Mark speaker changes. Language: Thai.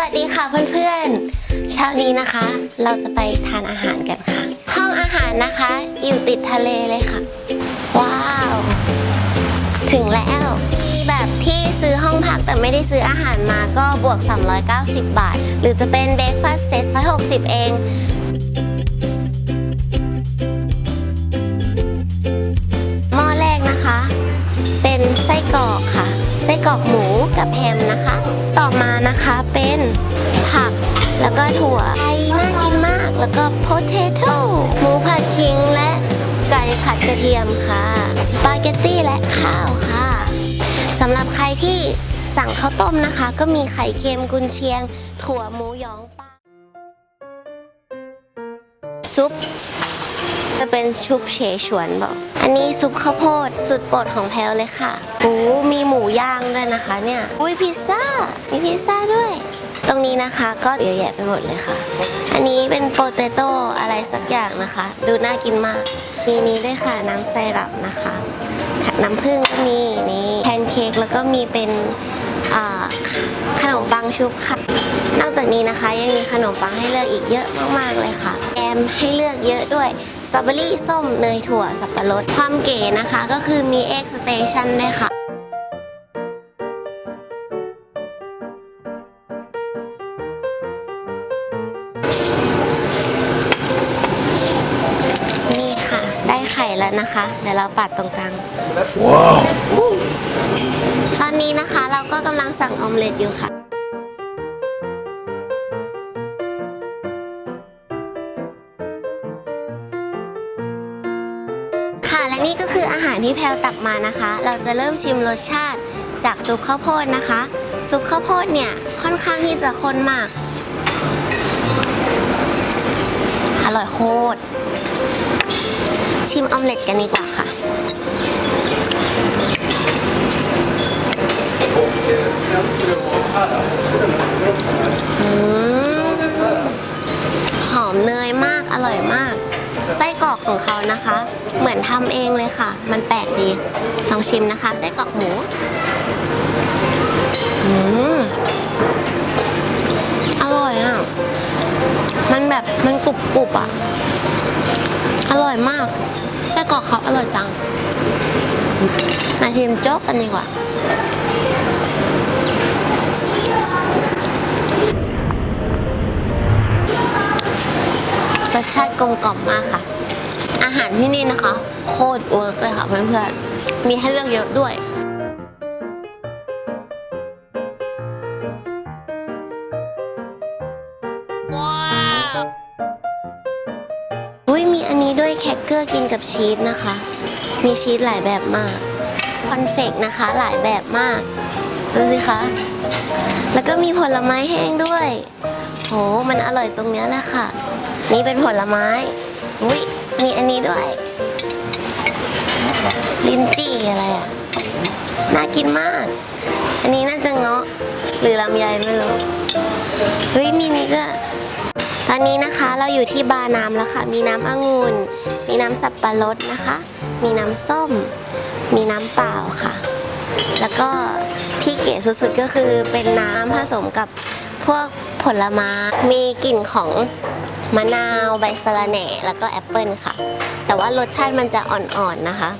Speaker 1: วัสดีค่ะเพื่อนๆ เช้านี้นะคะ เราจะไปทานอาหารกันค่ะ ห้องอาหารนะคะ อยู่ติดทะเลเลยค่ะ ว้าว ถึงแล้ว มีแบบที่ซื้อห้องพักแต่ไม่ได้ซื้ออาหารมาก็บวก 390 บาท หรือจะเป็นเบรกฟาสต์เซ็ต160 เองหม้อแรกนะคะ เป็นไส้กรอกค่ะ ไส้กรอกหมูกับแฮมนะคะ ต่อมา นะคะเป็นผักแล้วก็ถั่วไอน่ากินมากแล้วก็โพเทโต้หมูผัดคิงและไก่ผัดกระเทียมค่ะสปาเกตตี้และข้าวค่ะสำหรับใครที่สั่งข้าวต้มนะคะ ก็มีไข่เค็มกุนเชียง ถั่วหมูยองปลาซุป จะเป็นชุบเฉฉวนบอก อันนี้ซุปข้าวโพดสุดโปรดของแพลวเลยค่ะโอ้มีหมูย่างด้วยนะคะเนี่ย อุ้ยพิซซ่า มีพิซซ่าด้วย ตรงนี้นะคะก็เยอะแยะไปหมดเลยค่ะ อันนี้เป็นโปเตโต้อะไรสักอย่างนะคะ ดูน่ากินมาก มีนี้ด้วยค่ะน้ำไซรัปนะคะ น้ำผึ้งก็มีนี่แพนเค้กแล้วก็มีเป็นขนมปังชุบค่ะ นอกจากนี้นะคะยังมีขนมปังให้เลือกอีกเยอะมากๆเลยค่ะ มให้เลือกเยอะด้วยสตรอเบอรี่ส้มเนยถั่วสับปะรดความเก๋นะคะก็คือมีเอ็กสเตชันด้วยค่ะนี่ค่ะได้ไข่แล้วนะคะ เดี๋ยวเราปัดตรงกลางตอนนี้นะคะเราก็กำลังสั่งออมเล็ตอยู่ค่ะ นี่ก็คืออาหารที่แพลวตักมานะคะ เราจะเริ่มชิมรสชาติจากซุปข้าวโพดนะคะ ซุปข้าวโพดเนี่ยค่อนข้างที่จะข้นมาก อร่อยโคตร ชิมออมเล็ตกันดีกว่าค่ะอ เขานะคะ เหมือนทำเองเลยค่ะ มันแปลกดี ลองชิมนะคะไส้กรอกหมูอืมอร่อยอะ มันแบบมันกรุบกรุบอะ อร่อยมากไส้กรอกเขาอร่อยจัง มาชิมโจ๊กกันดีกว่าสชาติกลมกล่อมมากค่ะ อาหารที่นี่นะคะ โคตรเวิร์กเลยค่ะเพื่อนๆ มีให้เลือกเยอะด้วยว้าวอุ้ยมีอันนี้ด้วยแครกเกอร์กินกับชีสนะคะ มีชีสหลายแบบมากคอนเฟกนะคะหลายแบบมาก ดูสิคะ แล้วก็มีผลไม้แห้งด้วย โห มันอร่อยตรงนี้แหละค่ะ นี่เป็นผลไม้ อุ้ย มีอันนี้ด้วย ลินจี้อะไรอะ น่ากินมาก อันนี้น่าจะเงาะ หรือลำไยไม่รู้ เฮ้ย มีนี่ก็ตอนนี้นะคะเราอยู่ที่บาร์น้ำแล้วค่ะ มีน้ำองุ่น มีน้ำสับปะรดนะคะ มีน้ำส้ม มีน้ำเปล่าค่ะ แล้วก็ที่เก๋สุดๆก็คือเป็นน้ำผสมกับพวกผลไม้ มีกลิ่นของ มะนาว ใบสะระแหน่ แล้วก็แอปเปิลค่ะ แต่ว่ารสชาติมันจะอ่อนๆนะคะ